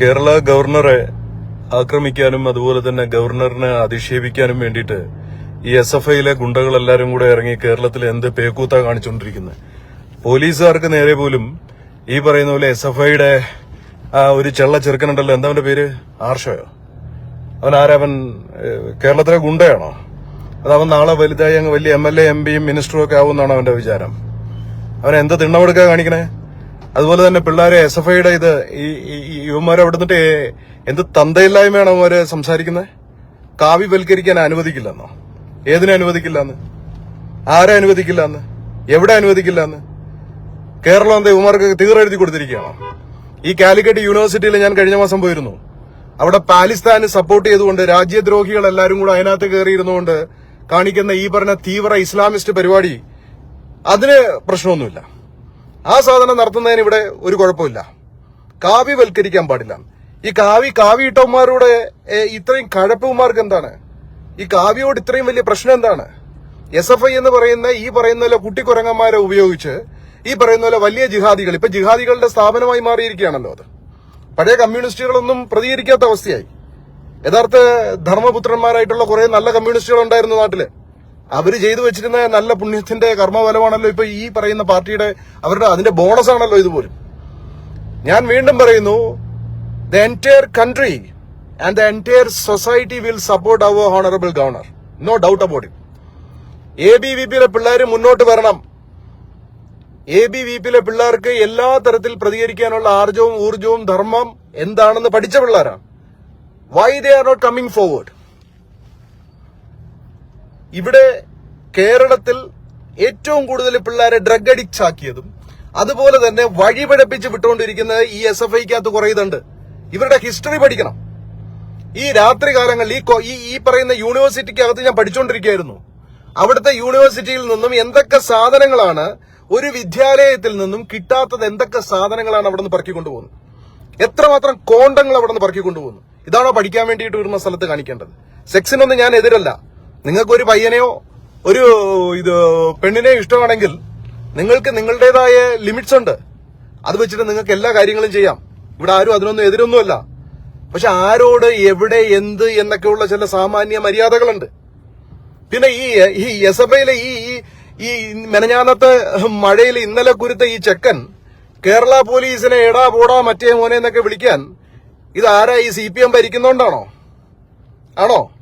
കേരള ഗവർണറെ ആക്രമിക്കാനും അതുപോലെ തന്നെ ഗവർണറിനെ അധിക്ഷേപിക്കാനും വേണ്ടിയിട്ട് ഈ എസ് എഫ് ഐയിലെ ഗുണ്ടകളെല്ലാരും കൂടെ ഇറങ്ങി കേരളത്തിൽ എന്ത് പേക്കൂത്ത കാണിച്ചുകൊണ്ടിരിക്കുന്നത്. പോലീസുകാർക്ക് നേരെ പോലും ഈ പറയുന്ന പോലെ എസ് എഫ് ഐയുടെ ഒരു ചെള്ള ചെറുക്കനുണ്ടല്ലോ എന്താ അവന്റെ പേര്? ആർഷയോ? അവൻ ആരവൻ കേരളത്തിലെ ഗുണ്ടയാണോ? അത് അവൻ നാളെ വലുതായി അങ്ങ് വലിയ എം എൽ എ എം പിയും മിനിസ്റ്ററും ഒക്കെ ആവുമെന്നാണ് അവന്റെ വിചാരം? അവൻ എന്ത് തിണ്ണമെടുക്കാൻ കാണിക്കണേ? അതുപോലെ തന്നെ പിള്ളേരെ എസ് എഫ് ഐയുടെ ഇത് ഈ യുവന്മാർ അവിടെ നിന്നിട്ട് എന്ത് തന്തയില്ലായ്മയാണ് അവർ സംസാരിക്കുന്നത്? കാവ്യവൽക്കരിക്കാൻ അനുവദിക്കില്ലെന്നോ? ഏതിനെ അനുവദിക്കില്ലെന്ന്? ആരെ അനുവദിക്കില്ലെന്ന്? എവിടെ അനുവദിക്കില്ലെന്ന്? കേരളം എന്താ യുവമാർക്ക് തീർത്തെഴുതി കൊടുത്തിരിക്കുകയാണോ? ഈ കാലിക്കറ്റ് യൂണിവേഴ്സിറ്റിയിൽ ഞാൻ കഴിഞ്ഞ മാസം പോയിരുന്നു. അവിടെ പാലിസ്ഥാന് സപ്പോർട്ട് ചെയ്തുകൊണ്ട് രാജ്യദ്രോഹികൾ എല്ലാവരും കൂടെ അതിനകത്ത് കയറിയിരുന്നുകൊണ്ട് കാണിക്കുന്ന ഈ പറഞ്ഞ തീവ്ര ഇസ്ലാമിസ്റ്റ് പരിപാടി അതിന് പ്രശ്നമൊന്നുമില്ല. ആ സാധനം നടത്തുന്നതിന് ഇവിടെ ഒരു കുഴപ്പമില്ല. കാവ്യവൽക്കരിക്കാൻ പാടില്ല. ഈ കാവി കാവി ഇട്ടവന്മാരോട് ഇത്രയും കഴപ്പവന്മാർക്ക് എന്താണ്? ഈ കാവ്യോട് ഇത്രയും വലിയ പ്രശ്നം എന്താണ്? എസ് എഫ് ഐ എന്ന് പറയുന്ന ഈ പറയുന്ന പോലെ കുട്ടിക്കുരങ്ങന്മാരെ ഉപയോഗിച്ച് ഈ പറയുന്ന പോലെ വലിയ ജിഹാദികൾ ഇപ്പൊ ജിഹാദികളുടെ സ്ഥാപനമായി മാറിയിരിക്കുകയാണല്ലോ അത്. പഴയ കമ്മ്യൂണിസ്റ്റുകളൊന്നും പ്രതികരിക്കാത്ത അവസ്ഥയായി. യഥാർത്ഥ ധർമ്മപുത്രന്മാരായിട്ടുള്ള കുറെ നല്ല കമ്മ്യൂണിസ്റ്റുകൾ ഉണ്ടായിരുന്നു നാട്ടിൽ. അവർ ചെയ്തു വെച്ചിരുന്ന നല്ല പുണ്യത്തിന്റെ കർമ്മഫലമാണല്ലോ ഇപ്പൊ ഈ പറയുന്ന പാർട്ടിയുടെ അവരുടെ അതിന്റെ ബോണസ് ആണല്ലോ ഇതുപോലും. ഞാൻ വീണ്ടും പറയുന്നു the entire country and the entire society will support our honourable governor no doubt about it A B V പിയിലെ പിള്ളേർ മുന്നോട്ട് വരണം. എ ബി വി പിയിലെ പിള്ളേർക്ക് എല്ലാ തരത്തിൽ പ്രതികരിക്കാനുള്ള ആർജവും ഊർജവും ധർമ്മം എന്താണെന്ന് പഠിച്ച പിള്ളേരാണ്. Why they are not coming forward ഇവിടെ കേരളത്തിൽ ഏറ്റവും കൂടുതൽ പിള്ളേരെ ഡ്രഗ് അഡിക്ട്സ് ആക്കിയതും അതുപോലെ തന്നെ വഴിപഴപ്പിച്ച് വിട്ടുകൊണ്ടിരിക്കുന്ന ഈ എസ് എഫ് ഐക്കകത്ത് കുറെ ഇതുണ്ട് ഇവരുടെ ഹിസ്റ്ററി പഠിക്കണം. ഈ രാത്രി കാലങ്ങളിൽ ഈ ഈ പറയുന്ന യൂണിവേഴ്സിറ്റിക്കകത്ത് ഞാൻ പഠിച്ചുകൊണ്ടിരിക്കുകയായിരുന്നു അവിടുത്തെ യൂണിവേഴ്സിറ്റിയിൽ നിന്നും എന്തൊക്കെ സാധനങ്ങളാണ് ഒരു വിദ്യാലയത്തിൽ നിന്നും കിട്ടാത്തത് എന്തൊക്കെ സാധനങ്ങളാണ് അവിടെ നിന്ന് പറക്കിക്കൊണ്ടുപോകുന്നത്? എത്രമാത്രം കോണ്ടങ്ങൾ അവിടെ നിന്ന് പറക്കിക്കൊണ്ടുപോകുന്നു? ഇതാണോ പഠിക്കാൻ വേണ്ടിയിട്ട് വരുന്ന സ്ഥലത്ത് കാണിക്കേണ്ടത്. സെക്സിനൊന്നും ഞാൻ എതിരല്ല. നിങ്ങൾക്ക് ഒരു പയ്യനെയോ ഒരു ഇത് പെണ്ണിനെയോ ഇഷ്ടമാണെങ്കിൽ നിങ്ങൾക്ക് നിങ്ങളുടേതായ ലിമിറ്റ്സ് ഉണ്ട്. അത് വെച്ചിട്ട് നിങ്ങൾക്ക് എല്ലാ കാര്യങ്ങളും ചെയ്യാം. ഇവിടെ ആരും അതിനൊന്നും എതിരൊന്നുമല്ല. പക്ഷെ ആരോട് എവിടെ എന്ത് എന്നൊക്കെയുള്ള ചില സാമാന്യ മര്യാദകളുണ്ട്. പിന്നെ ഈ ഈ യസഭയിലെ ഈ ഈ- മെനഞ്ഞാന്നത്തെ മഴയിൽ ഇന്നലെ കുരുത്ത ഈ ചെക്കൻ കേരള പോലീസിനെ എടാ പോടാ മറ്റേ മോനെ എന്നൊക്കെ വിളിക്കാൻ ഇത് ആരാ ഈ സി പി എം ഭരിക്കുന്നോണ്ടാണോ? ആണോ?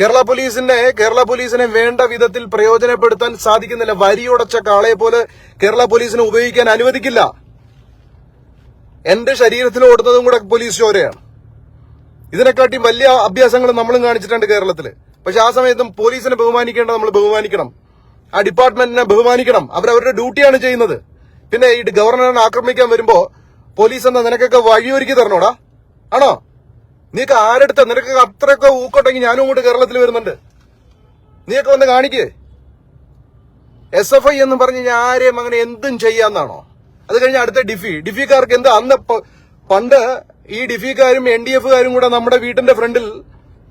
കേരള പോലീസിനെ കേരള പോലീസിനെ വേണ്ട വിധത്തിൽ പ്രയോജനപ്പെടുത്താൻ സാധിക്കുന്നില്ല. വരിയുടച്ച കാളയെ പോലെ കേരള പോലീസിനെ ഉപയോഗിക്കാൻ അനുവദിക്കില്ല. എന്റെ ശരീരത്തിൽ ഓടുന്നതും കൂടെ പോലീസ് ചോരയാണ്. ഇതിനെക്കാട്ടി വലിയ അഭ്യാസങ്ങൾ നമ്മളും കാണിച്ചിട്ടുണ്ട് കേരളത്തിൽ പക്ഷെ ആ സമയത്തും പോലീസിനെ ബഹുമാനിക്കേണ്ട നമ്മൾ ബഹുമാനിക്കണം. ആ ഡിപ്പാർട്ട്മെന്റിനെ ബഹുമാനിക്കണം. അവരവരുടെ ഡ്യൂട്ടിയാണ് ചെയ്യുന്നത്. പിന്നെ ഈ ഗവർണറിനെ ആക്രമിക്കാൻ വരുമ്പോ പോലീസ് എന്ന നിനക്കൊക്കെ വഴിയൊരുക്കി തരണോടാ? ആണോ? നീക്ക് ആരെടുത്ത? നിനക്ക് അത്രയൊക്കെ ഊക്കോട്ടെങ്കിൽ ഞാനും ഇങ്ങോട്ട് കേരളത്തിൽ വരുന്നുണ്ട്. നീയൊക്കെ വന്ന് കാണിക്കേ. എസ് എഫ് ഐ എന്ന് പറഞ്ഞ് ഞാൻ ആരെയും അങ്ങനെ എന്തും ചെയ്യാന്നാണോ? അത് കഴിഞ്ഞ അടുത്ത ഡിഫി. ഡിഫിക്കാർക്ക് എന്ത്? അന്ന് പണ്ട് ഈ ഡിഫിക്കാരും എൻ ഡി എഫുകാരും കൂടെ നമ്മുടെ വീട്ടിന്റെ ഫ്രണ്ടിൽ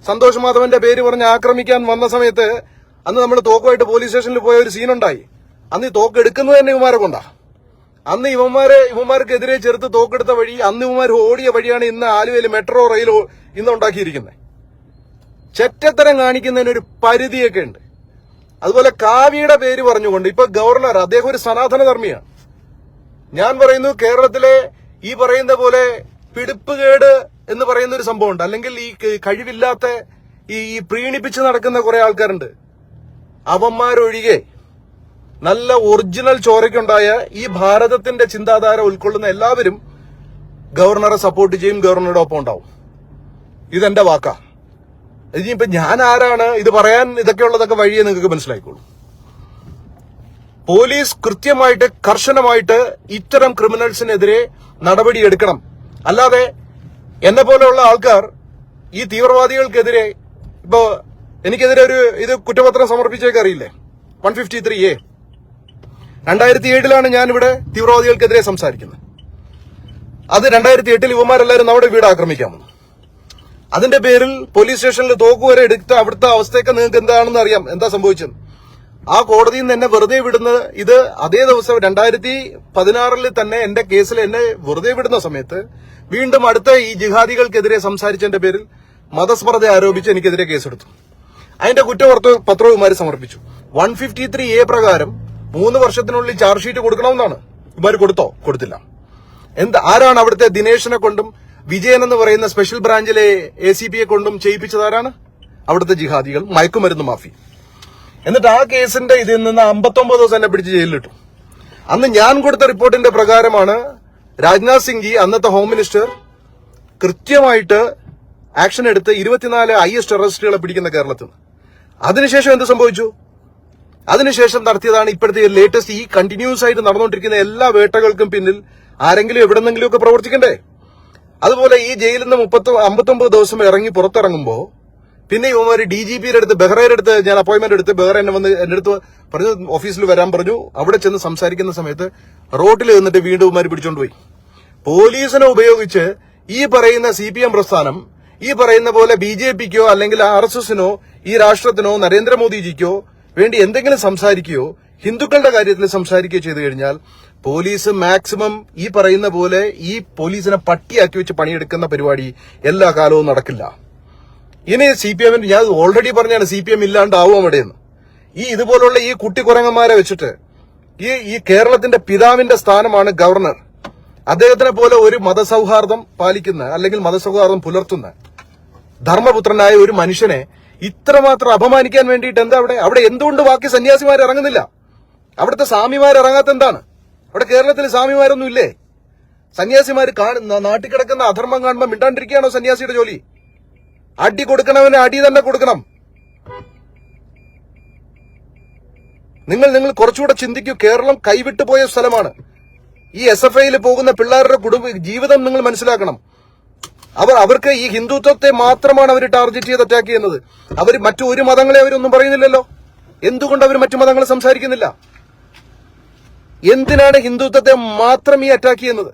സന്തോഷ് മാധവന്റെ പേര് പറഞ്ഞ് ആക്രമിക്കാൻ വന്ന സമയത്ത് അന്ന് നമ്മൾ തോക്കുമായിട്ട് പോലീസ് സ്റ്റേഷനിൽ പോയ ഒരു സീനുണ്ടായി അന്ന് ഈ തോക്ക് എടുക്കുന്നത് തന്നെ ഇവന്മാരെ കൊണ്ടാ. അന്ന് ഇവന്മാരെ ഇവന്മാർക്കെതിരെ ചെറുത്ത് തോക്കെടുത്ത വഴി അന്ന് ഇവന്മാർ ഓടിയ വഴിയാണ് ഇന്ന് ആലുവയിൽ മെട്രോ റെയിൽ ഇന്ന് ഉണ്ടാക്കിയിരിക്കുന്നത് ചെറ്റത്തരം കാണിക്കുന്നതിന് ഒരു പരിധിയൊക്കെ ഉണ്ട്. അതുപോലെ കാവിയുടെ പേര് പറഞ്ഞുകൊണ്ട് ഇപ്പൊ ഗവർണർ അദ്ദേഹം ഒരു സനാതന ധർമ്മിയാണ് ഞാൻ പറയുന്നു കേരളത്തിലെ ഈ പറയുന്ന പോലെ പിടിപ്പുകേട് എന്ന് പറയുന്ന ഒരു സംഭവമുണ്ട്. അല്ലെങ്കിൽ ഈ കഴിവില്ലാത്ത ഈ പ്രീണിപ്പിച്ച് നടക്കുന്ന കുറെ ആൾക്കാരുണ്ട്. അവന്മാരൊഴികെ നല്ല ഒറിജിനൽ ചോരയ്ക്കുണ്ടായ ഈ ഭാരതത്തിന്റെ ചിന്താധാര ഉൾക്കൊള്ളുന്ന എല്ലാവരും ഗവർണറെ സപ്പോർട്ട് ചെയ്യും ഗവർണറുടെ ഒപ്പം ഉണ്ടാവും. ഇതെന്റെ വാക്കാ. ഇനിയിപ്പോ ഞാൻ ആരാണ്? ഇത് പറയാൻ ഇതൊക്കെയുള്ളതൊക്കെ വഴിയെ നിങ്ങൾക്ക് മനസ്സിലായിക്കോളൂ. പോലീസ് കൃത്യമായിട്ട് കർശനമായിട്ട് ഇത്തരം ക്രിമിനൽസിനെതിരെ നടപടിയെടുക്കണം അല്ലാതെ എന്നെ പോലെയുള്ള ആൾക്കാർ ഈ തീവ്രവാദികൾക്കെതിരെ ഇപ്പോ എനിക്കെതിരെ ഒരു ഇത് കുറ്റപത്രം സമർപ്പിച്ചേക്കറിയില്ലേ വൺ ഫിഫ്റ്റി ത്രീ എ രണ്ടായിരത്തി ഏഴിലാണ് ഞാൻ ഇവിടെ തീവ്രവാദികൾക്കെതിരെ സംസാരിക്കുന്നത്. അത് രണ്ടായിരത്തി എട്ടിൽ ഇവന്മാരെല്ലാവരും നമ്മുടെ വീട് ആക്രമിക്കാൻ വന്നു അതിന്റെ പേരിൽ പോലീസ് സ്റ്റേഷനിൽ തോക്ക് വരെ എടുത്ത അവിടുത്തെ അവസ്ഥയൊക്കെ നിങ്ങൾക്ക് എന്താണെന്ന് അറിയാം. എന്താ സംഭവിച്ചത്? ആ കോടതിയിൽ നിന്ന് എന്നെ വെറുതെ വിടുന്ന ഇത് അതേ ദിവസം രണ്ടായിരത്തി പതിനാറിൽ തന്നെ എന്റെ കേസിൽ എന്നെ വെറുതെ വിടുന്ന സമയത്ത് വീണ്ടും അടുത്ത ഈ ജിഹാദികൾക്കെതിരെ സംസാരിച്ചതിന്റെ പേരിൽ മതസ്പർദ്ധ ആരോപിച്ച് എനിക്കെതിരെ കേസെടുത്തു. അതിന്റെ കുറ്റപത്ര പത്രവുമാര് സമർപ്പിച്ചു. വൺ ഫിഫ്റ്റി ത്രീ എ പ്രകാരം മൂന്ന് വർഷത്തിനുള്ളിൽ ചാർജ് ഷീറ്റ് കൊടുക്കണമെന്നാണ്. ഇവർ കൊടുത്തോ? കൊടുത്തില്ല. എന്ത് ആരാണ് അവിടുത്തെ ദിനേശനെ കൊണ്ടും വിജയൻ എന്ന് പറയുന്ന സ്പെഷ്യൽ ബ്രാഞ്ചിലെ എ സി പിയെ കൊണ്ടും ചെയ്യിപ്പിച്ചത് ആരാണ്? അവിടുത്തെ ജിഹാദികൾ മയക്കുമരുന്ന് മാഫി. എന്നിട്ട് ആ കേസിന്റെ ഇതിൽ നിന്ന് അമ്പത്തൊമ്പത് ദിവസം എന്നെ പിടിച്ച് ജയിലിലിട്ടു അന്ന് ഞാൻ കൊടുത്ത റിപ്പോർട്ടിന്റെ പ്രകാരമാണ് രാജ്നാഥ് സിംഗ് ജി അന്നത്തെ ഹോം മിനിസ്റ്റർ കൃത്യമായിട്ട് ആക്ഷൻ എടുത്ത് ഇരുപത്തിനാല് ഐ എസ് ടെററിസ്റ്റുകളെ പിടിക്കുന്ന കേരളത്തിൽ അതിനുശേഷം എന്ത് സംഭവിച്ചു? അതിനുശേഷം നടത്തിയതാണ് ഇപ്പോഴത്തെ ലേറ്റസ്റ്റ് ഈ കണ്ടിന്യൂസ് ആയിട്ട് നടന്നുകൊണ്ടിരിക്കുന്ന എല്ലാ വേട്ടകൾക്കും പിന്നിൽ ആരെങ്കിലും എവിടെന്നെങ്കിലും ഒക്കെ പ്രവർത്തിക്കണ്ടേ? അതുപോലെ ഈ ജയിലിൽ നിന്ന് മുപ്പത്തി അമ്പത്തൊമ്പത് ദിവസം ഇറങ്ങി പുറത്തിറങ്ങുമ്പോൾ പിന്നെ ഇവന്മാർ ഡി ജി പിയുടെ അടുത്ത് ബെഹ്റയുടെ അടുത്ത് ഞാൻ അപ്പോയിന്റ്മെന്റ് എടുത്ത് ബെഹ്റ എന്നെ വന്ന് എന്റെ അടുത്ത് പറഞ്ഞു ഓഫീസിൽ വരാൻ പറഞ്ഞു. അവിടെ ചെന്ന് സംസാരിക്കുന്ന സമയത്ത് റോഡിൽ നിന്നിട്ട് വീണ്ടും ഇവന്മാർ പിടിച്ചോണ്ട് പോയി. പോലീസിനെ ഉപയോഗിച്ച് ഈ പറയുന്ന സി പി എം പ്രസ്ഥാനം ഈ പറയുന്ന പോലെ ബി ജെ പിക്കോ അല്ലെങ്കിൽ ആർ എസ് എസിനോ ഈ രാഷ്ട്രത്തിനോ നരേന്ദ്രമോദിജിക്കോ വേണ്ടി എന്തെങ്കിലും സംസാരിക്കുകയോ ഹിന്ദുക്കളുടെ കാര്യത്തിൽ സംസാരിക്കുകയോ ചെയ്തു കഴിഞ്ഞാൽ പോലീസ് മാക്സിമം ഈ പറയുന്ന പോലെ ഈ പോലീസിനെ പട്ടിയാക്കി വെച്ച് പണിയെടുക്കുന്ന പരിപാടി എല്ലാ കാലവും നടക്കില്ല. ഇനി സി പി എമ്മിന് ഞാൻ ഓൾറെഡി പറഞ്ഞാണ് സി പി എം ഇല്ലാണ്ടാവും അവിടെയെന്ന് ഈ ഇതുപോലുള്ള ഈ കുട്ടിക്കുരങ്ങന്മാരെ വെച്ചിട്ട് ഈ ഈ കേരളത്തിന്റെ പിതാവിന്റെ സ്ഥാനമാണ് ഗവർണർ. അദ്ദേഹത്തിനെ പോലെ ഒരു മതസൗഹാർദ്ദം പാലിക്കുന്ന അല്ലെങ്കിൽ മതസൗഹാർദ്ദം പുലർത്തുന്ന ധർമ്മപുത്രനായ ഒരു മനുഷ്യനെ ഇത്രമാത്രം അപമാനിക്കാൻ വേണ്ടിയിട്ട് എന്താ അവിടെ? അവിടെ എന്തുകൊണ്ട് ബാക്കി സന്യാസിമാർ ഇറങ്ങുന്നില്ല? അവിടുത്തെ സ്വാമിമാർ ഇറങ്ങാത്ത എന്താണ്? അവിടെ കേരളത്തിൽ സ്വാമിമാരൊന്നും ഇല്ലേ? സന്യാസിമാർ നാട്ടിൽ കിടക്കുന്ന അധർമ്മം കാണുമ്പോൾ മിണ്ടാണ്ടിരിക്കുകയാണോ സന്യാസിയുടെ ജോലി? അടി കൊടുക്കണവന് അടി തന്നെ കൊടുക്കണം. നിങ്ങൾ നിങ്ങൾ കുറച്ചുകൂടെ ചിന്തിക്കൂ. കേരളം കൈവിട്ടു പോയ സ്ഥലമാണ്. ഈ എസ് എഫ് ഐയിൽ പോകുന്ന പിള്ളേരുടെ കുടുംബ ജീവിതം നിങ്ങൾ മനസ്സിലാക്കണം. അവർ അവർക്ക് ഈ ഹിന്ദുത്വത്തെ മാത്രമാണ് അവർ ടാർഗറ്റ് ചെയ്ത് അറ്റാക്ക് ചെയ്യുന്നത്. അവർ മറ്റു ഒരു മതങ്ങളെ അവരൊന്നും പറയുന്നില്ലല്ലോ. എന്തുകൊണ്ട് അവർ മറ്റു മതങ്ങൾ സംസാരിക്കുന്നില്ല? എന്തിനാണ് ഹിന്ദുത്വത്തെ മാത്രം ഈ അറ്റാക്ക് ചെയ്യുന്നത്?